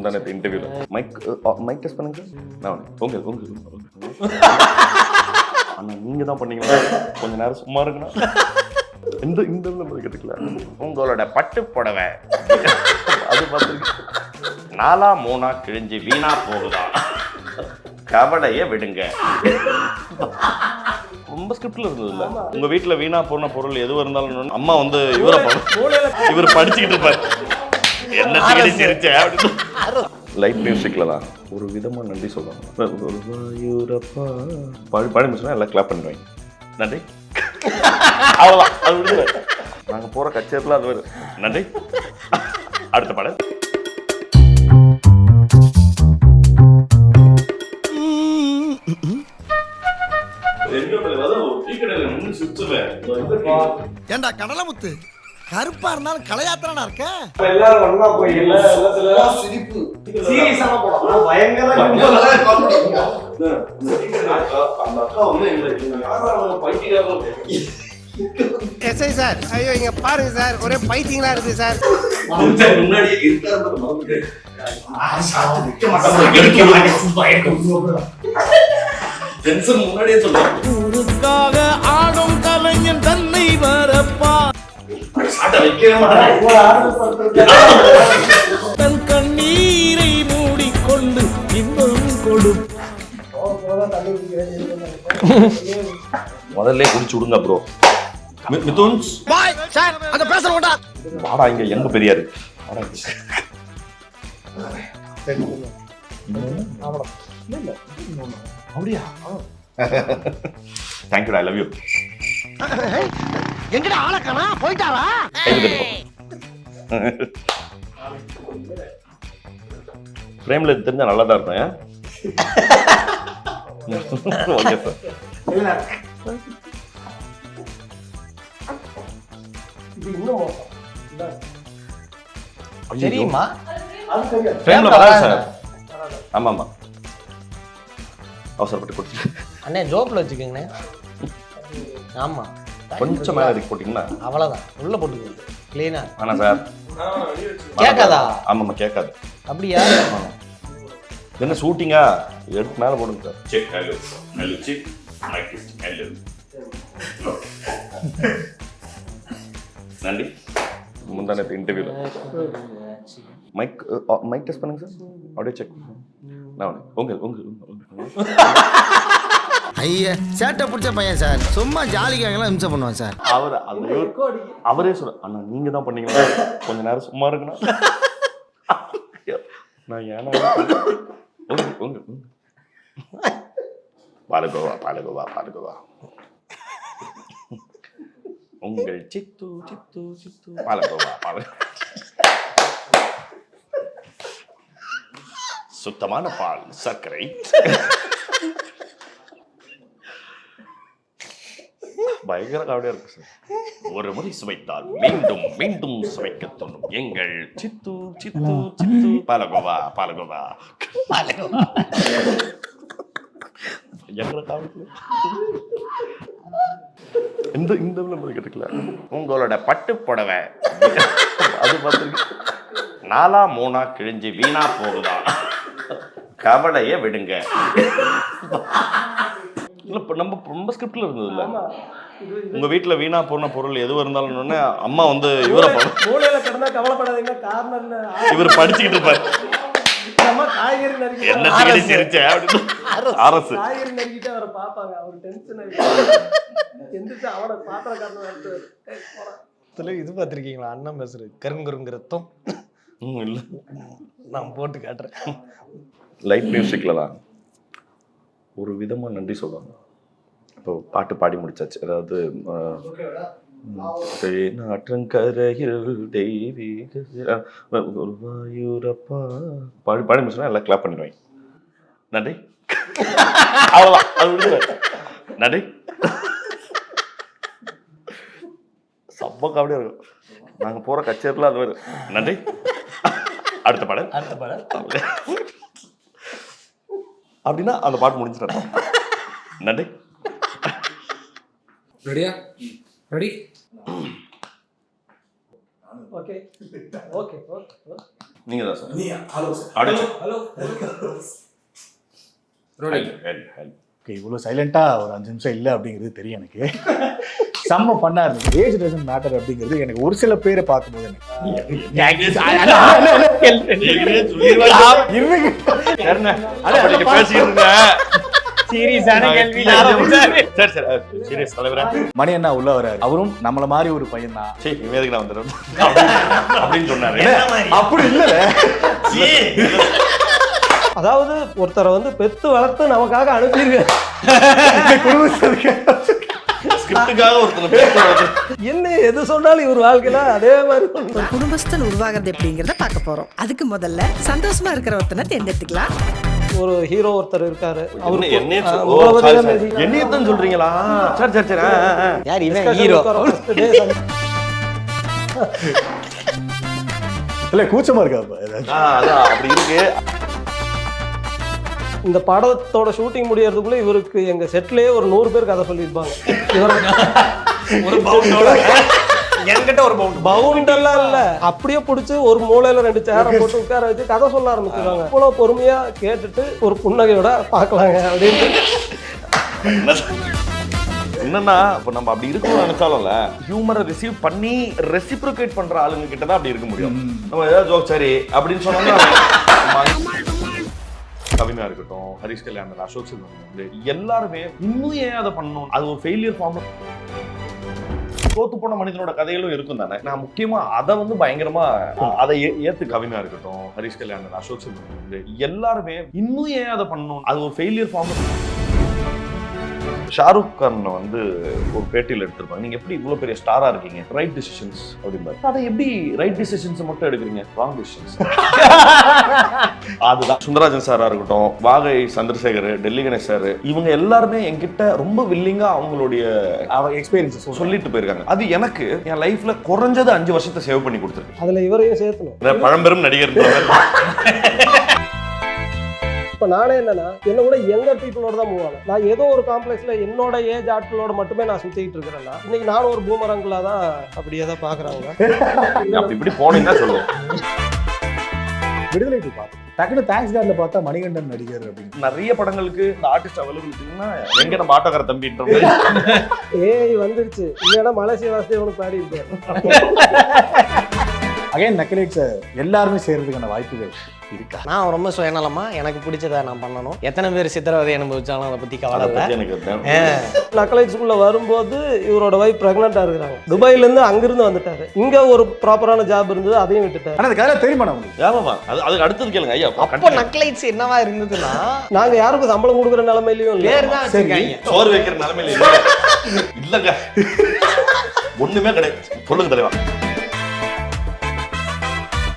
முந்தானத்து இன்டர்வியூல mic mic test பண்ணுங்க. நான் உங்க உங்க அண்ணா நீங்க தான் பண்ணீங்களா? கொஞ்ச நேரம் சும்மா இருக்குண்ணா இந்த இந்த கேட்டுக்கல உங்களோட பட்டு புடவை. அது பார்த்துருக்கு நாலா மூணா கிழிஞ்சு வீணா போகுதா? கவலைய விடுங்க. ரொம்ப ஸ்கிரிப்ட்ல இருந்தது இல்ல உங்க வீட்ல வீணா போன பொருள் எதுவும் இருந்தாலும் அம்மா வந்து இவரை இவர் படிச்சுக்கிட்டு இருப்பாரு. என்ன சிகிச்சை சிரிச்ச? அப்படின்னு. லைட் மியூசிக்ல தான். ஒரு விதமா நன்றி சொல்லுவாங்க பாடி முடிச்சுனா எல்லாம் கிளாப் பண்ணுவாங்க. நன்றி. அவ்வளோதான் அது விடுதலை நாங்க போற கச்சேரியில் அது வரும் நன்றி. அடுத்த பாடல். ஏண்டா கடலமுத்து கருப்பா இருந்தாலும் கலையாத்திரனா இருக்க. எல்லாரும் ஒண்ணா போய் எல்லா எல்லாத்துல சீரியஸான படம் ஆனா பயங்கர அந்த அக்கா வந்து எங்களை யாரா அவங்க பைத்தியக்காரங்க எஸ்ஐ சார். ஐயோ இங்க பாருங்க சார். ஒரே பைத்தியங்களா இருக்கு சார். முன்னாடி முன்னாடியே ஆடும் தன் கண்ணீரை மூடிக்கொண்டு இன்பம் கொடு. முதல்ல குடிச்சு விடுங்க ப்ரோ மிதுன்ஸ். பாய் சார் அந்த பேச மாட்டா வாடா இங்க எங்க பெரியாரு? வாடா இங்க. அப்படியா? தேங்க்யூ ஐ லவ் யூ எங்கடா ஆளக்கானா போயிட்டாரா ஃப்ரேம்ல தெரிஞ்சா நல்லா தான்? ஓகே சார் தெரியுமா? ஃப்ரேம்ல வராது சார் ஆமா ஆமா அவசரப்பட்டு கொடுத்து அண்ணே ஜோப்ல வச்சுக்கோங்கண்ணே. ஆமா கொஞ்சம் மேல இறக்கி போட்டீங்கன்னா அவ்வளவுதான். உள்ள போட்டுக்கோங்க. கிளீனா ஆனா சார். கேட்காதா? ஆமாம்மா கேட்காது. அப்படியா? என்ன ஷூட்டிங்கா எடுத்து மேல போடுங்க sir. Check hello hello check mic hello நன்றி. முந்தானத்து இன்டர்வியூல மைக் மைக் டெஸ்ட் பண்ணுங்க சார். அப்படியே செக் நான் உங்க உங்க உங்க. ஐயா சேட்டை பிடிச்ச பையன் சார். சும்மா ஜாலிக்காகலாம் இம்சை பண்ணுவான் சார். அவர் அது அவரே சொல்ற அண்ணா நீங்க தான் பண்ணீங்களா? கொஞ்ச நேரம் சும்மா இருக்கணும் நான் ஏன்னா பாலகோவா பாலகோவா பாலகோவா உங்கள் சித்து சித்து சித்து. பாலகோவா பாலகோவா சுத்தமான பால் சர்க்கரை. பயங்கர காவடியா இருக்கு சார். ஒரு முறை சுவைத்தால் மீண்டும் மீண்டும் சுவைக்க தோணும் எங்கள் சித்து சித்து சித்து. பாலகோவா பாலகோவா. பாலகோவா. இந்த இந்த நம்ம கேட்டுக்கல. உங்களோட பட்டு புடவை. அது பார்த்துருக்கு நாலா மூணா கிழிஞ்சு வீணா போகுதா? கவலைய விடுங்க. இல்ல இப்ப நம்ம ரொம்ப ஸ்கிரிப்ட்ல இருந்தது இல்ல உங்க வீட்ல வீணா போன பொருள் எதுவும் இருந்தாலும் அம்மா வந்து இவரை மூலையில கிடந்தா கவலைப்படாதீங்க காரணம் இவர் படிச்சுக்கிட்டு இருப்பாரு. அரசு. காய்கறி நறுக்கிட்டு அவரை பார்ப்பாங்க. அவர் டென்ஷன் எந்திரிச்சு அவனை பாத்திர காரணம் நடத்துவாரு இது பார்த்துருக்கீங்களா? அண்ணன் பேசுறது. கருங்குருங்க ரத்தம் இல்ல. நான் போட்டு காட்டுறேன். லைட் மியூசிக்ல தான் ஒரு விதமா நன்றி சொல்லுவாங்க. இப்போ பாட்டு பாடி முடிச்சாச்சு. அதாவது நாற்றங்கரையில் தெய்வீக அஹ், ஒரு வாயூரப்பா. பாடி பாடி முடிச்சுனா எல்லாம் கிளாப் பண்ணிடுவாங்க. நன்றி. அவ்வளோதான் அது நன்றி. செம்ம காமெடியாக இருக்கும். நாங்கள் போகிற கச்சேரியில் அது வரும் நன்றி. அடுத்த பாடல். அடுத்த பாடம் அப்படின்னா அந்த பாட்டு முடிஞ்சிடும். நன்றி. ரெடியா ரெடி ஓகே ஓகே ஓகே நீங்க தான் சார். நீ hello. Hello help help okay இவ்வளோ சைலண்டா ஒரு அஞ்சு நிமிஷம் இல்லை அப்படிங்கிறது தெரியும் எனக்கு. செம்ம பண்ணா இருந்துச்சு ஏஜ் டசன் மேட்டர் அப்படிங்கிறது எனக்கு ஒரு சில பேரை பார்க்கும்போது எனக்கு. இருங்க. அப்ப நீங்க பேசிக்கிட்டு இருங்க. சீரியஸான கேள்வி. சரி சரி சீரியஸ் தலைவரே. மணி அண்ணா உள்ள வராரு அவரும் நம்மள மாதிரி ஒரு பையன் தான் சரி இவன் நான் வந்துடுறேன்? அப்படின்னு சொன்னாரு. அப்படி இல்ல. அதாவது ஒருத்தரை வந்து பெத்து வளர்த்து நமக்காக அனுப்பியிருக்க என்ன எது சொன்னாலும் இவர் வாழ்க்கையில அதே மாதிரி குடும்பஸ்தன் உருவாகிறது எப்படிங்கிறத பார்க்க போறோம். அதுக்கு முதல்ல சந்தோஷமா இருக்கிற ஒருத்தனை தேர்ந்தெடுத்துக்கலாம். ஒரு ஹீரோ ஒருத்தர் இருக்காரு. என்ன என்னைய தான். என்னையத்தான் சொல்றீங்களா? சரி சரி சரி. யார் இவன் ஹீரோ. இல்ல கூச்சமா இருக்கா அப்படி இருக்கு. இந்த படத்தோட ஷூட்டிங் முடியறதுக்குள்ள இவருக்கு எங்க செட்லயே ஒரு நூறு பேர் கதை சொல்லியிருப்பாங்க. இவர் ஒரு பவுண்டோட. என்கிட்ட ஒரு பவுண்ட் பவுண்ட் எல்லாம் இல்ல அப்படியே புடிச்சு ஒரு மூலையில ரெண்டு சேரை போட்டு உட்கார வச்சு கதை சொல்ல ஆரம்பிச்சிருவாங்க. இவ்வளவு பொறுமையா கேட்டுட்டு ஒரு புன்னகையோட பார்க்கலாங்க அப்படின்னு என்னன்னா இப்ப நம்ம அப்படி இருக்கணும்னு நினைச்சாலும்ல ஹியூமரை ரிசீவ் பண்ணி ரெசிப்ரோகேட் பண்ற ஆளுங்க கிட்ட தான் அப்படி இருக்க முடியும். நம்ம ஏதாவது ஜோக் சரி அப்படின்னு சொன்னோம்னா. கவினா இருக்கட்டும் ஹரிஷ் கல்யாணர் அசோக் செல்வன் எல்லாருமே இன்னும் ஏன் அதை பண்ணணும்? அது ஒரு ஃபெயிலியர் ஃபார்ம்ல தோத்து போன மனிதனோட கதைகளும் இருக்கும் தானே? நான் முக்கியமா அதை வந்து பயங்கரமா அதை ஏ- ஏத்து கவினா இருக்கட்டும் ஹரிஷ் கல்யாணன் அசோக் செல்வன் எல்லாருமே இன்னும் ஏன் அதை பண்ணணும்? அது ஒரு ஃபெயிலியர் ஃபார்ம் ஷாருக் கான் வந்து ஒரு பேட்டியில் எடுத்திருப்பாங்க. நீங்க எப்படி இவ்வளவு பெரிய ஸ்டாரா இருக்கீங்க? ரைட் டிசிஷன்ஸ் அப்படிம்பாரு. அதை எப்படி ரைட் டிசிஷன்ஸ் மட்டும் எடுக்கிறீங்க? ராங் டிசிஷன்ஸ் அதுதான். சுந்தரராஜன் சாரா இருக்கட்டும் வாகை சந்திரசேகர் டெல்லி கணேஷ் சார் இவங்க எல்லாருமே என்கிட்ட ரொம்ப வில்லிங்கா அவங்களுடைய அவ எக்ஸ்பீரியன்ஸ் சொல்லி சொல்லிட்டு போயிருக்காங்க. அது எனக்கு என் லைஃப்ல குறைஞ்சது அஞ்சு வருஷத்தை சேவ் பண்ணி கொடுத்துருக்கு. அதுல இவரையும் சேர்த்தணும். இந்த பழம்பெரும் நடிகர் இப்ப நானே என்னன்னா என்ன கூட எங்க பீப்புளோட தான் மூவ் ஆனேன் நான் ஏதோ ஒரு காம்ப்ளெக்ஸ்ல என்னோட ஏஜ் ஆட்களோட மட்டுமே நான் சுத்திட்டு இருக்கிறேன்னா இன்னைக்கு நானும் ஒரு பூமரங்களா தான் அப்படியே தான் பாக்குறாங்க. அப்படி இப்படி போனீங்கன்னா சொல்லுவோம் விடுதலை டூ பார்த்தோம் டக்குனு தேங்க்ஸ் கார்டில் பார்த்தா மணிகண்டன் நடிகர் அப்படின்னு. நிறைய படங்களுக்கு இந்த ஆர்டிஸ்ட் அவைலபிலிட்டின்னா எங்க நம்ம ஆட்டோக்கார தம்பின்ற ஏய் வந்துருச்சு. இல்லைன்னா மலேசிய வாசுதேவனுக்கு பாடி இருப்பாரு அகைன் நக்கலேட்ஸ் எல்லாருமே சேர்றதுக்கான வாய்ப்புகள் இருக்கா? நான் ரொம்ப சுயநலமா எனக்கு பிடிச்சதை நான் பண்ணணும். எத்தனை பேர் சித்திரவதை அனுபவிச்சாலும் அதை பத்தி கவலை எனக்கு. நக்கலைட்ஸ்குள்ள வரும்போது இவரோட ஒய்ஃப் பிரெக்னெண்டா இருக்கிறாங்க. துபாயில இருந்து அங்கிருந்து வந்துட்டாரு. இங்க ஒரு ப்ராப்பரான ஜாப் இருந்தது அதையும் விட்டுட்டாரு. கதை தெரியுமா நமக்கு? ஆமாமா அது அதுக்கு அடுத்தது கேளுங்க ஐயா. அப்போ நக்லைட்ஸ் என்னவா இருந்ததுன்னா நாங்க யாருக்கும் சம்பளம் கொடுக்குற நிலைமையிலயும் இல்ல. பேர் தான் வச்சிருக்காங்க. சோறு வைக்கிற நிலைமையில இல்ல. இல்லங்க. ஒண்ணுமே கிடையாது. சொல்லுங்க தலைவா.